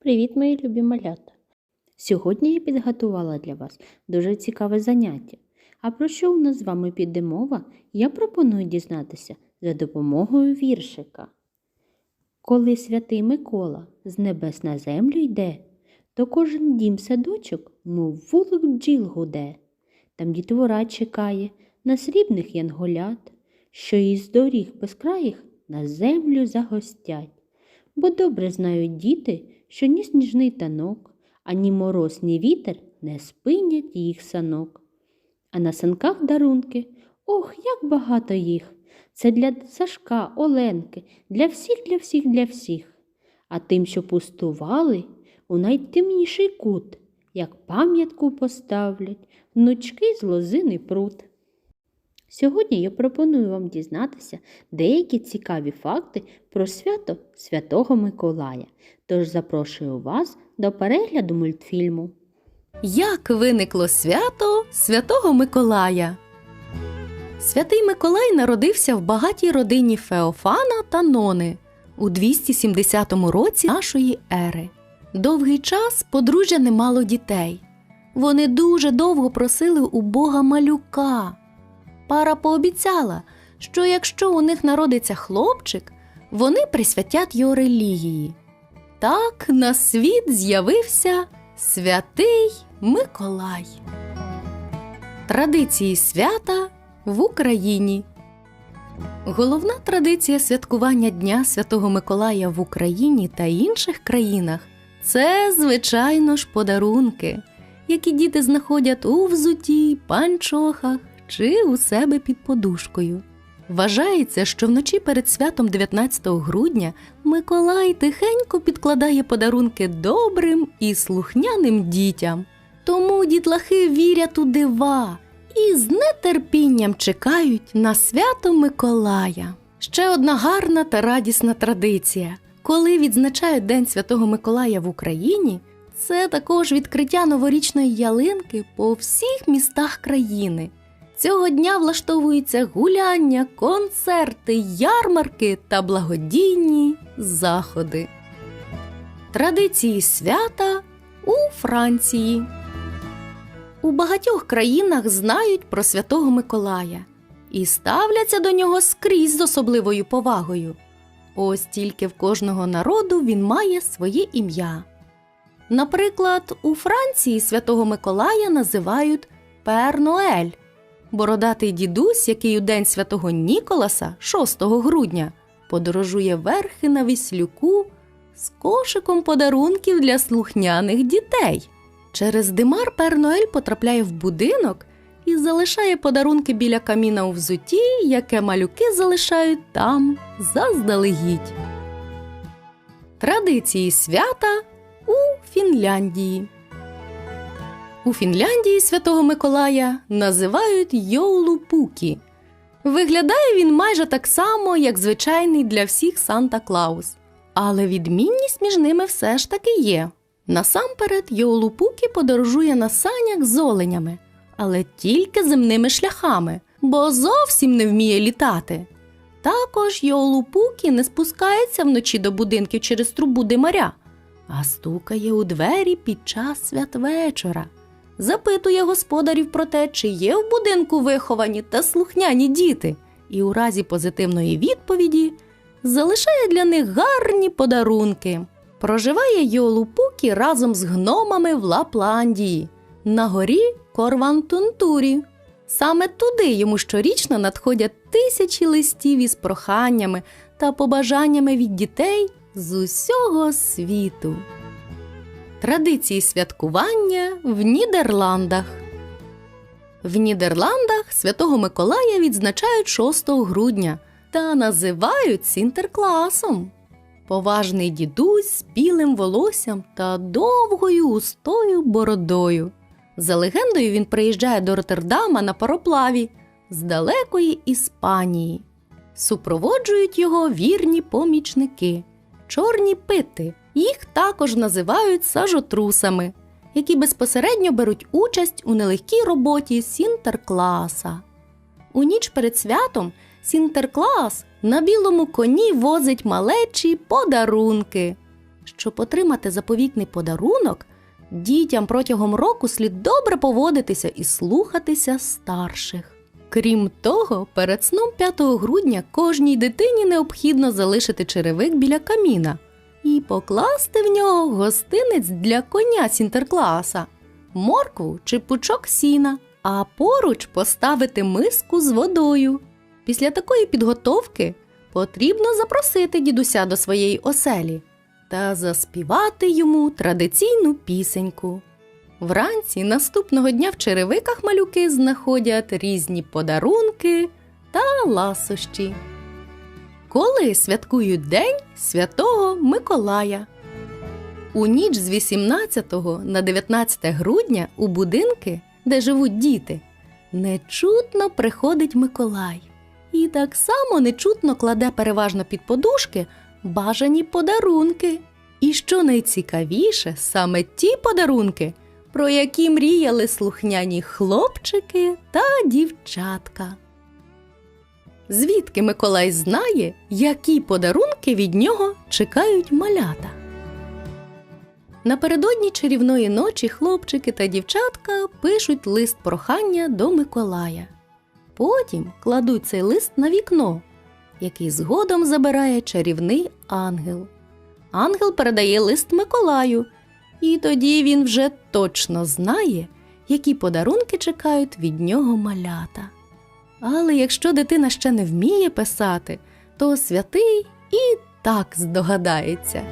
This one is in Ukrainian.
Привіт, мої любі малята! Сьогодні я підготувала для вас дуже цікаве заняття. А про що у нас з вами піде мова, я пропоную дізнатися за допомогою віршика. Коли святий Микола з небес на землю йде, то кожен дім садочок, мов вулик бджіл гуде. Там дітвора чекає на срібних янголят, що із доріг безкраїх на землю загостять. Бо добре знають діти, що ні сніжний танок, ані мороз, ні вітер не спинять їх санок. А на санках дарунки, ох, як багато їх. Це для Сашка, Оленки, для всіх, для всіх, для всіх. А тим, що пустували, у найтемніший кут, як пам'ятку поставлять, внучки з лозини прут. Сьогодні я пропоную вам дізнатися деякі цікаві факти про свято Святого Миколая. Тож запрошую вас до перегляду мультфільму. Як виникло свято Святого Миколая? Святий Миколай народився в багатій родині Феофана та Нони у 270 році нашої ери. Довгий час подружжя не мало дітей. Вони дуже довго просили у Бога малюка. Пара пообіцяла, що якщо у них народиться хлопчик, вони присвятять його релігії. Так на світ з'явився Святий Миколай. Традиції свята в Україні. Головна традиція святкування Дня Святого Миколая в Україні та інших країнах це, звичайно ж, подарунки, які діти знаходять у взуті, панчохах чи у себе під подушкою. Вважається, що вночі перед святом 19 грудня Миколай тихенько підкладає подарунки добрим і слухняним дітям. Тому дітлахи вірять у дива і з нетерпінням чекають на свято Миколая. Ще одна гарна та радісна традиція. Коли відзначають День Святого Миколая в Україні, це також відкриття новорічної ялинки по всіх містах країни. Цього дня влаштовуються гуляння, концерти, ярмарки та благодійні заходи. Традиції свята у Франції. У багатьох країнах знають про Святого Миколая і ставляться до нього скрізь з особливою повагою. Ось тільки в кожного народу він має своє ім'я. Наприклад, у Франції Святого Миколая називають Пер Ноель. Бородатий дідусь, який у день святого Ніколаса, 6 грудня, подорожує верхи на віслюку з кошиком подарунків для слухняних дітей. Через димар Пер Ноель потрапляє в будинок і залишає подарунки біля каміна у взуті, яке малюки залишають там заздалегідь. Традиції свята у Фінляндії. У Фінляндії Святого Миколая називають Йоулупукі. Виглядає він майже так само, як звичайний для всіх Санта Клаус. Але відмінність між ними все ж таки є. Насамперед, Йоулупукі подорожує на санях з оленями, але тільки земними шляхами, бо зовсім не вміє літати. Також Йоулупукі не спускається вночі до будинків через трубу димаря, а стукає у двері під час святвечора запитує господарів про те, чи є в будинку виховані та слухняні діти, і у разі позитивної відповіді залишає для них гарні подарунки. Проживає Йолупукі разом з гномами в Лапландії на горі Корвантунтурі. Саме туди йому щорічно надходять тисячі листів із проханнями та побажаннями від дітей з усього світу. Традиції святкування в Нідерландах. В Нідерландах Святого Миколая відзначають 6 грудня та називають Сінтеркласом. Поважний дідусь з білим волоссям та довгою густою бородою. За легендою, він приїжджає до Роттердама на пароплаві з далекої Іспанії. Супроводжують його вірні помічники, чорні пити. Їх також називають сажотрусами, які безпосередньо беруть участь у нелегкій роботі Сінтеркласа. У ніч перед святом Сінтерклас на білому коні возить малечі подарунки. Щоб отримати заповітний подарунок, дітям протягом року слід добре поводитися і слухатися старших. Крім того, перед сном 5 грудня кожній дитині необхідно залишити черевик біля каміна і покласти в нього гостинець для коня Сінтеркласа, моркву чи пучок сіна, а поруч поставити миску з водою. Після такої підготовки потрібно запросити дідуся до своєї оселі та заспівати йому традиційну пісеньку. Вранці наступного дня в черевиках малюки знаходять різні подарунки та ласощі. Коли святкують День Святого Миколая. У ніч з 18 на 19 грудня у будинки, де живуть діти, нечутно приходить Миколай і так само нечутно кладе переважно під подушки бажані подарунки. І що найцікавіше, саме ті подарунки, про які мріяли слухняні хлопчики та дівчатка. Звідки Миколай знає, які подарунки від нього чекають малята? Напередодні чарівної ночі хлопчики та дівчатка пишуть лист прохання до Миколая. Потім кладуть цей лист на вікно, який згодом забирає чарівний ангел. Ангел передає лист Миколаю, і тоді він вже точно знає, які подарунки чекають від нього малята. Але якщо дитина ще не вміє писати, то святий і так здогадається.